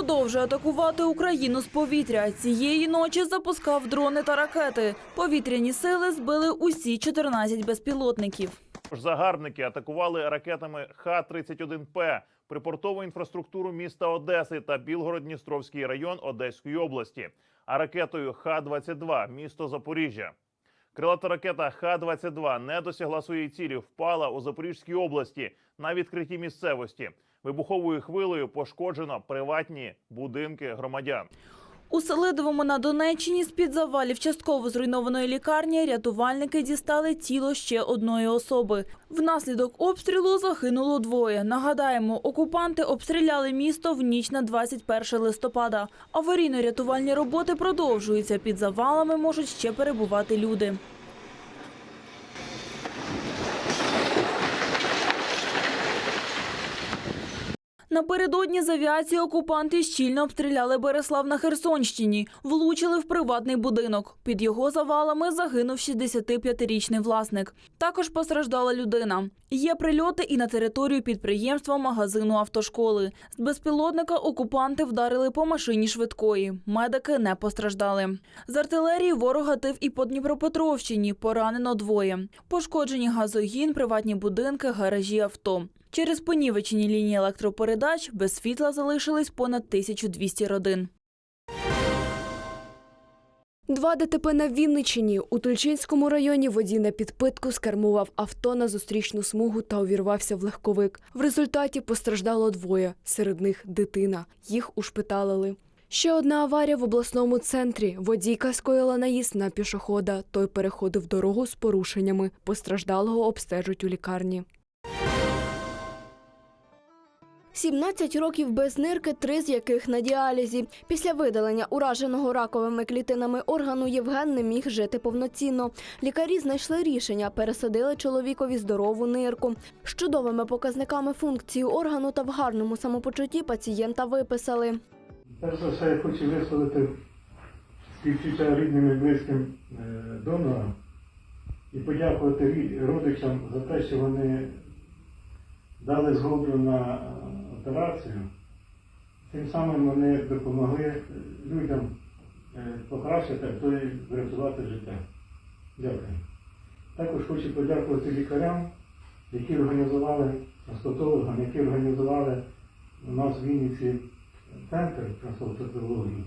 продовжує атакувати Україну з повітря. Цієї ночі запускав дрони та ракети. Повітряні сили збили усі 14 безпілотників. Загарбники атакували ракетами Х-31П припортову інфраструктуру міста Одеси та Білгород-Дністровський район Одеської області, а ракетою Х-22 місто Запоріжжя. Крилата ракета Х-22 не досягла своєї цілі, впала у Запорізькій області на відкритій місцевості. Вибуховою хвилею пошкоджено приватні будинки громадян. У Селидовому на Донеччині з-під завалів частково зруйнованої лікарні рятувальники дістали тіло ще одної особи. Внаслідок обстрілу загинуло двоє. Нагадаємо, окупанти обстріляли місто в ніч на 21 листопада. Аварійно-рятувальні роботи продовжуються. Під завалами можуть ще перебувати люди. Напередодні з авіації окупанти щільно обстріляли Береслав на Херсонщині, влучили в приватний будинок. Під його завалами загинув 65-річний власник. Також постраждала людина. Є прильоти і на територію підприємства магазину автошколи. З безпілотника окупанти вдарили по машині швидкої. Медики не постраждали. З артилерії ворог гатив і по Дніпропетровщині. Поранено двоє. Пошкоджені газогін, приватні будинки, гаражі авто. Через понівечені лінії електропередач без світла залишились понад 1200 родин. Два ДТП на Вінниччині. У Тульчинському районі водій на підпитку скермував авто на зустрічну смугу та увірвався в легковик. В результаті постраждало двоє, серед них дитина. Їх ушпиталили. Ще одна аварія в обласному центрі. Водійка скоїла наїзд на пішохода. Той переходив дорогу з порушеннями. Постраждалого обстежують у лікарні. 17 років без нирки, три з яких на діалізі. Після видалення ураженого раковими клітинами органу Євген не міг жити повноцінно. Лікарі знайшли рішення, пересадили чоловікові здорову нирку. З чудовими показниками функції органу та в гарному самопочутті пацієнта виписали. Перш за все, я хочу висловити співчуття рідним і близьким е, донорам і подякувати родичам за те, що вони дали згоду на е, операцію. Тим самим вони допомогли людям е, покращити, то й врятувати життя. Дякую. Також хочу подякувати лікарям, які організували, стоматологам, які організували у нас в Вінниці центр трансплантології.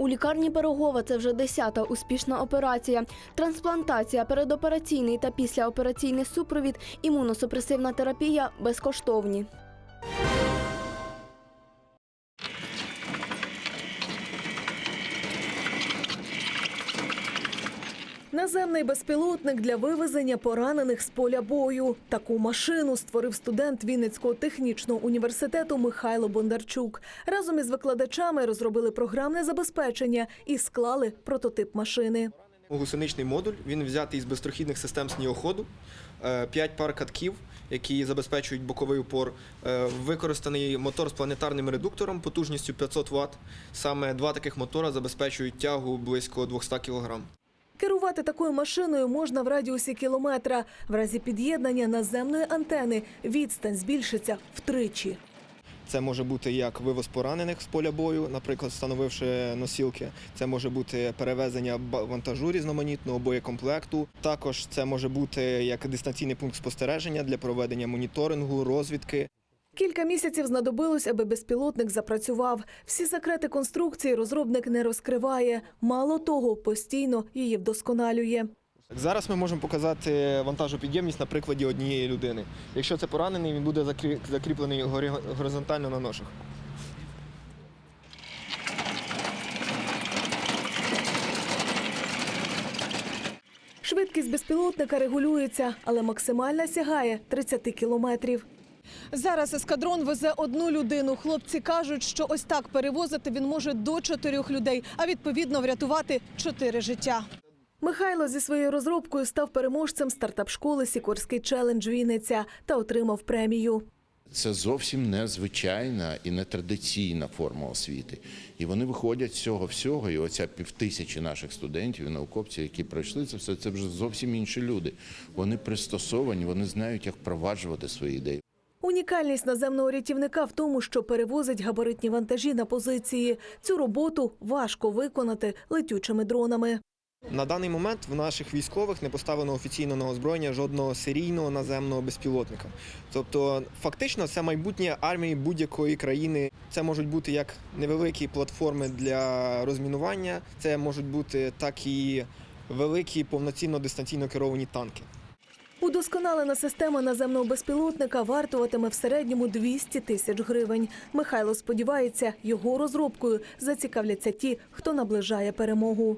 У лікарні Пирогова це вже десята успішна операція. Трансплантація, передопераційний та післяопераційний супровід, імуносупресивна терапія безкоштовні. Наземний безпілотник для вивезення поранених з поля бою. Таку машину створив студент Вінницького технічного університету Михайло Бондарчук. Разом із викладачами розробили програмне забезпечення і склали прототип машини. Гусеничний модуль він взятий із безтрохідних систем снігоходу, е, п'ять пар катків, які забезпечують боковий упор. Е, Використаний мотор з планетарним редуктором потужністю 500 Вт. Саме два таких мотора забезпечують тягу близько 200 кг. Керувати такою машиною можна в радіусі кілометра. В разі під'єднання наземної антени відстань збільшиться втричі. Це може бути як вивоз поранених з поля бою, наприклад, встановивши носілки. Це може бути перевезення вантажу різноманітного боєкомплекту. Також це може бути як дистанційний пункт спостереження для проведення моніторингу, розвідки. Кілька місяців знадобилось, аби безпілотник запрацював. Всі секрети конструкції розробник не розкриває. Мало того, постійно її вдосконалює. Зараз ми можемо показати вантажопідємність на прикладі однієї людини. Якщо це поранений, він буде закрі- закріплений горизонтально на ношах. Швидкість безпілотника регулюється, але максимальна сягає 30 кілометрів. Зараз ескадрон везе одну людину. Хлопці кажуть, що ось так перевозити він може до чотирьох людей, а відповідно врятувати чотири життя. Михайло зі своєю розробкою став переможцем стартап-школи Сікорський челендж Вінниця та отримав премію. Це зовсім незвичайна і нетрадиційна форма освіти. І вони виходять з цього всього, і оця півтисячі наших студентів і науковців, які пройшли це все, це вже зовсім інші люди. Вони пристосовані, вони знають, як впроваджувати свої ідеї. Унікальність наземного рятівника в тому, що перевозить габаритні вантажі на позиції. Цю роботу важко виконати летючими дронами. На даний момент в наших військових не поставлено офіційно на озброєння жодного серійного наземного безпілотника. Тобто, фактично, це майбутнє армії будь-якої країни. Це можуть бути як невеликі платформи для розмінування, це можуть бути так і великі повноцінно дистанційно керовані танки. Удосконалена система наземного безпілотника вартуватиме в середньому 200 тисяч гривень. Михайло сподівається, його розробкою зацікавляться ті, хто наближає перемогу.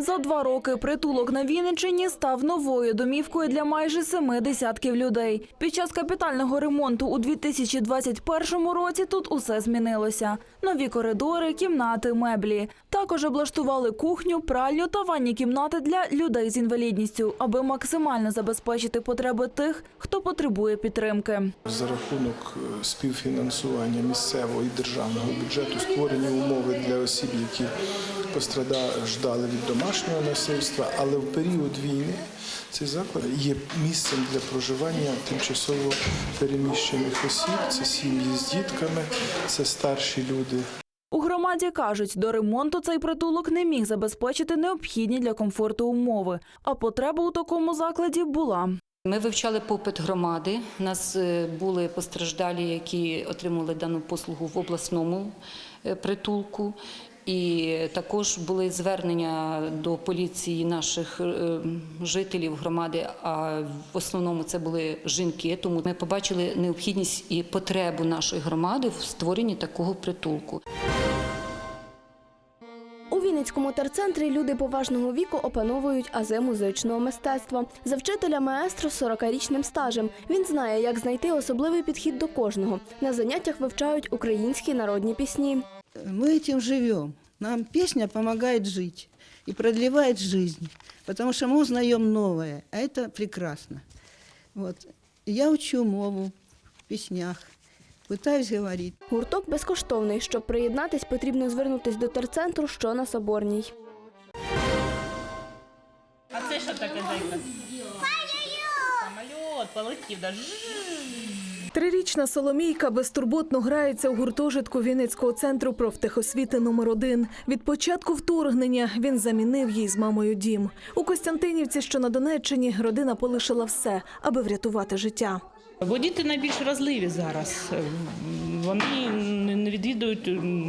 За два роки притулок на Вінниччині став новою домівкою для майже семи десятків людей. Під час капітального ремонту у 2021 році тут усе змінилося: нові коридори, кімнати, меблі. Також облаштували кухню, пральню та ванні кімнати для людей з інвалідністю, аби максимально забезпечити потреби тих, хто потребує підтримки. За рахунок е, співфінансування місцевого і державного бюджету створені умови для осіб, які постраждали від домашнього насильства, але в період війни цей заклад є місцем для проживання тимчасово переміщених осіб. Це сім'ї з дітками, це старші люди. У громаді кажуть, до ремонту цей притулок не міг забезпечити необхідні для комфорту умови, а потреба у такому закладі була. Ми вивчали попит громади. У нас е, були постраждалі, які отримали дану послугу в обласному е, притулку. І також були звернення до поліції наших е, жителів громади. А в основному це були жінки. Тому ми побачили необхідність і потребу нашої громади в створенні такого притулку. У Вінницькому терцентрі люди поважного віку опановують ази музичного мистецтва. За вчителя маестро з 40-річним стажем. Він знає, як знайти особливий підхід до кожного. На заняттях вивчають українські народні пісні. Мы этим живем. Нам песня помогает жить и продлевает жизнь, потому что мы узнаем новое, а это прекрасно. Вот. Я учу мову в песнях, пытаюсь говорить. Гурток безкоштовний. Щоб приєднатись, потрібно звернутись до терцентру, що на Соборній. А це що таке зайка? Самоліт полетів даже. Трирічна Соломійка безтурботно грається у гуртожитку Вінницького центру профтехосвіти номер 1 Від початку вторгнення він замінив їй з мамою дім. У Костянтинівці, що на Донеччині, родина полишила все, аби врятувати життя. Бо діти найбільш вразливі зараз. Вони не відвідують,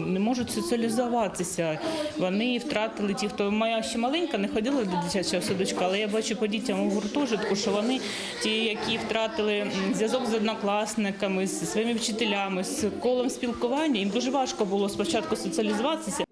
не можуть соціалізуватися. Вони втратили ті, хто моя ще маленька, не ходила до дитячого садочка, але я бачу по дітям у гуртожитку, що вони ті, які втратили зв'язок з однокласниками, зі своїми вчителями, з колом спілкування. Їм дуже важко було спочатку соціалізуватися.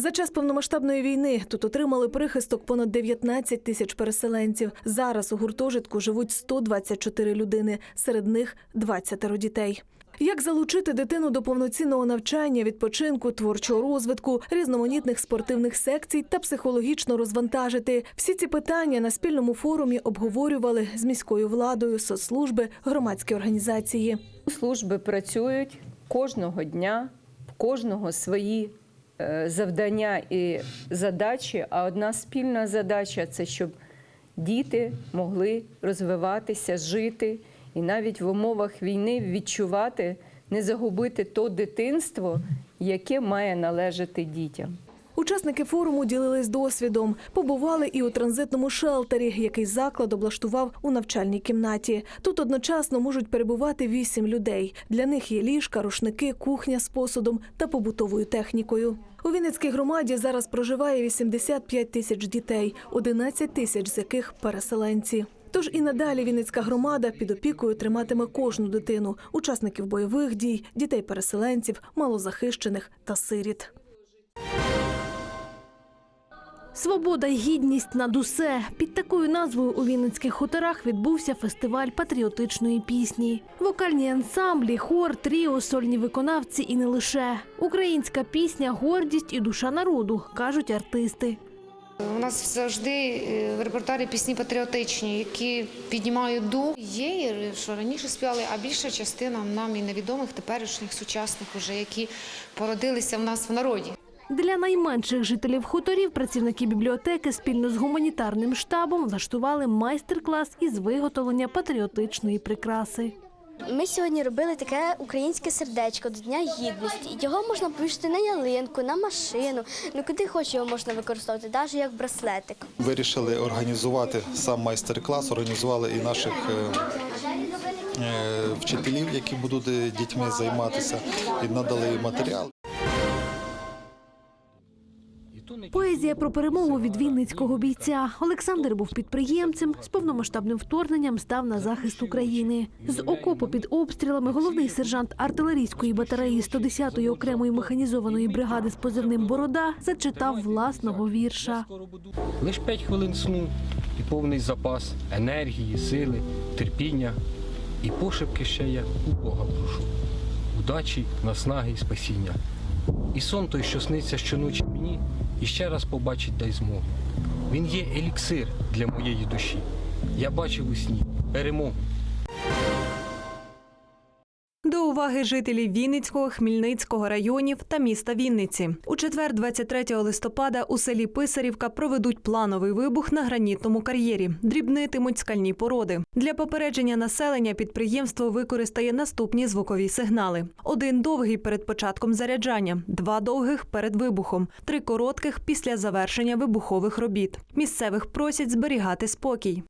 За час повномасштабної війни тут отримали прихисток понад 19 тисяч переселенців. Зараз у гуртожитку живуть 124 людини, серед них 20 дітей. Як залучити дитину до повноцінного навчання, відпочинку, творчого розвитку, різноманітних спортивних секцій та психологічно розвантажити? Всі ці питання на спільному форумі обговорювали з міською владою, соцслужби, громадські організації. Служби працюють кожного дня, в кожного свої завдання і задачі. А одна спільна задача це щоб діти могли розвиватися, жити і навіть в умовах війни відчувати, не загубити то дитинство, яке має належати дітям. Учасники форуму ділились досвідом. Побували і у транзитному шелтері, який заклад облаштував у навчальній кімнаті. Тут одночасно можуть перебувати вісім людей. Для них є ліжка, рушники, кухня з посудом та побутовою технікою. У Вінницькій громаді зараз проживає 85 тисяч дітей, 11 тисяч з яких переселенці. Тож і надалі Вінницька громада під опікою триматиме кожну дитину, учасників бойових дій, дітей-переселенців, малозахищених та сиріт. Свобода гідність над усе під такою назвою у Вінницьких хуторах відбувся фестиваль патріотичної пісні. Вокальні ансамблі, хор, тріо, сольні виконавці і не лише українська пісня, гордість і душа народу, кажуть артисти. У нас завжди е, в репертуарі пісні патріотичні, які піднімають дух. Є, що раніше співали, а більша частина нам і невідомих теперішніх сучасних, які породилися в нас в народі. Для найменших жителів хуторів працівники бібліотеки спільно з гуманітарним штабом влаштували майстер-клас із виготовлення патріотичної прикраси. Ми сьогодні робили таке українське сердечко до Дня гідності. Його можна повішати на ялинку, на машину. Ну куди хоч його можна використовувати, навіть як браслетик. Вирішили організувати сам майстер-клас, організували і наших е, е, вчителів, які будуть е, дітьми займатися, і надали матеріал. Поезія про перемогу від вінницького бійця. Олександр був підприємцем, з повномасштабним вторгненням став на захист України. З окопу під обстрілами головний сержант артилерійської батареї 110-ї окремої механізованої бригади з позивним Борода зачитав власного вірша. Лиш п'ять хвилин сну і повний запас енергії, сили, терпіння. І пошепки ще я у Бога прошу. Удачі, наснаги і спасіння. І сон той, що сниться щоночі мені, і ще раз побачить дай змогу. Він є еліксир для моєї душі. Я бачив у сні перемогу. Уваги жителів Вінницького, Хмільницького районів та міста Вінниці. У четвер, 23 листопада, у селі Писарівка проведуть плановий вибух на гранітному кар'єрі. Дрібнитимуть скальні породи. Для попередження населення підприємство використає наступні звукові сигнали: один довгий перед початком заряджання, два довгих перед вибухом, три коротких після завершення вибухових робіт. Місцевих просять зберігати спокій.